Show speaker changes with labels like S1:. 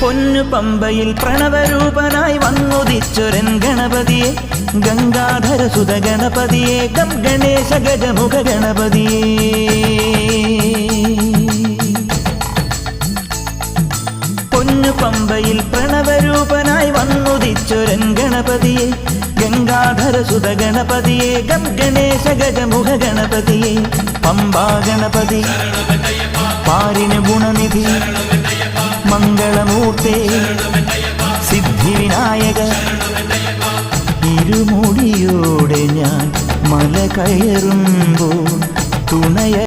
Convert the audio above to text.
S1: പൊന്നു പമ്പയിൽ പ്രണവരൂപനായി വന്നുദിച്ചൊരൻ ഗണപതിയെ. ഗംഗാധര സുത ഗണപതിയെ ഗം ഗണേശ ഗജമുഖ ഗണപതിയെ. പമ്പയിൽ പ്രണവരൂപനായി വന്നുദിച്ചൊരൻ ഗണപതിയെ. ഗംഗാധര സുത ഗണപതിയെ ഗംഗണേശ ഗജമുഖ ഗണപതിയെ. പമ്പാ ഗണപതി പാരിന് ഗുണനിധി മംഗളമൂർത്തേ സിദ്ധിവിനായക. ഇരുമുടിയോടെ ഞാൻ മല കയറുമ്പോൾ തുണയ